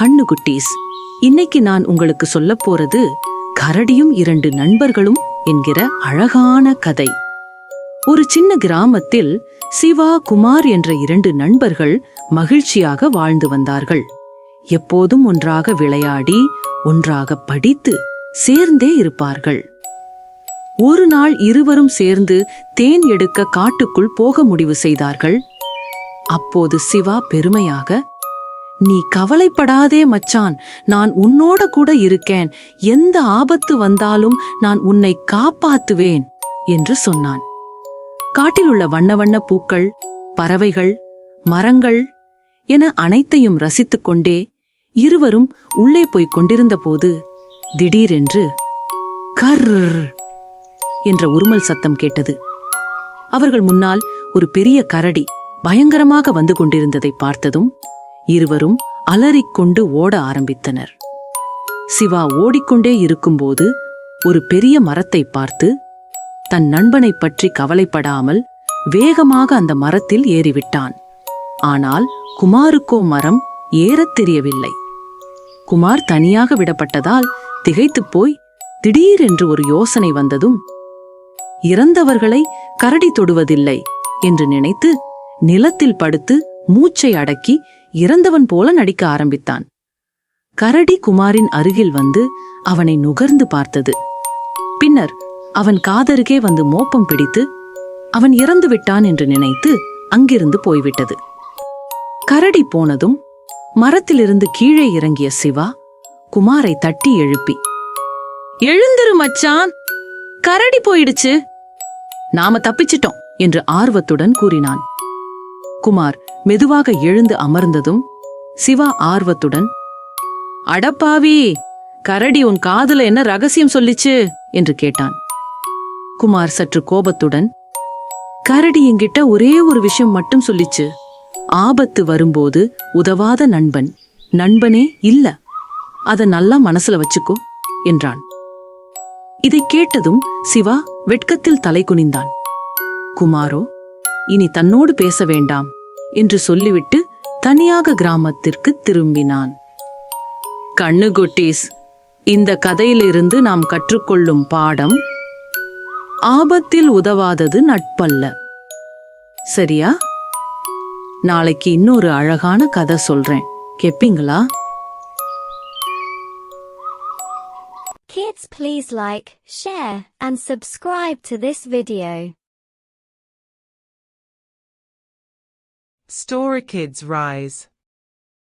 கண்ணுகுட்டீஸ் இன்னைக்கு நான் உங்களுக்கு சொல்ல போறது கரடியும் இரண்டு நண்பர்களும் என்கிற அழகான கதை. ஒரு சின்ன கிராமத்தில் சிவா குமார் என்ற இரண்டு நண்பர்கள் மகிழ்ச்சியாக வாழ்ந்து வந்தார்கள். எப்போதும் ஒன்றாக விளையாடி ஒன்றாக படித்து சேர்ந்தே இருப்பார்கள். ஒரு நாள் இருவரும் சேர்ந்து தேன் எடுக்க காட்டுக்குள் போக முடிவு செய்தார்கள். அப்போது சிவா பெருமையாக நீ கவலைப்படாதே மச்சான். நான் உன்னோட கூட இருக்கேன். எந்த ஆபத்து வந்தாலும் நான் உன்னை காப்பாத்துவேன் என்று சொன்னான். காட்டிலுள்ள வண்ண வண்ண பூக்கள் பறவைகள் மரங்கள் என அனைத்தையும் ரசித்துக் கொண்டே இருவரும் உள்ளே போய்க் கொண்டிருந்தபோது திடீரென்று கர் என்ற உருமல் சத்தம் கேட்டது. அவர்கள் முன்னால் ஒரு பெரிய கரடி பயங்கரமாக வந்து கொண்டிருந்ததை பார்த்ததும் இருவரும் அலறிக்கொண்டு ஓட ஆரம்பித்தனர். சிவா ஓடிக்கொண்டே இருக்கும்போது ஒரு பெரிய மரத்தை பார்த்து தன் நண்பனை பற்றி கவலைப்படாமல் வேகமாக அந்த மரத்தில் ஏறிவிட்டான். ஆனால் குமாருக்கோ மரம் ஏறத் தெரியவில்லை. குமார் தனியாக விடப்பட்டதால் திகைத்துப் போய் திடீரென்று ஒரு யோசனை வந்ததும் இறந்தவர்களை கரடி தொடுவதில்லை என்று நினைத்து நிலத்தில் படுத்து மூச்சை அடக்கி இறந்தவன் போல நடிக்க ஆரம்பித்தான். கரடி குமாரின் அருகில் வந்து அவனை நுகர்ந்து பார்த்தது. பின்னர் அவன் காதருகே வந்து மோப்பம் பிடித்து அவன் இறந்து விட்டான் என்று நினைத்து அங்கிருந்து போய்விட்டது. கரடி போனதும் மரத்திலிருந்து கீழே இறங்கிய சிவா குமாரை தட்டி எழுப்பி எழுந்திரு மச்சான்! கரடி போயிடுச்சு! நாம தப்பிச்சிட்டோம் என்று ஆர்வத்துடன் கூறினான். குமார் மெதுவாக எழுந்து அமர்ந்ததும் சிவா ஆர்வத்துடன் அடப்பாவி கரடி உன் காதுல என்ன ரகசியம் சொல்லிச்சு? என்று கேட்டான். குமார் சற்று கோபத்துடன் கரடி என்கிட்ட ஒரே ஒரு விஷயம் மட்டும் சொல்லிச்சு. ஆபத்து வரும்போது உதவாத நண்பன். நண்பனே இல்ல. அத நல்லா மனசுல வச்சுக்கோ என்றான். இதை கேட்டதும் சிவா வெட்கத்தில் தலை குனிந்தான். குமாரோ இனி தன்னோடு பேச வேண்டாம். என்று சொல்லிவிட்டு தனியாக கிராமத்திற்கு திரும்பினான். கண்ணுகுட்டீஸ் இந்த கதையிலிருந்து நாம் கற்றுக்கொள்ளும் பாடம் ஆபத்தில் உதவாதது நட்பல்ல. சரியா? நாளைக்கு இன்னொரு அழகான கதை சொல்றேன். கேப்பீங்களா? Kids please like, share, and subscribe to this video. Storakids Rise.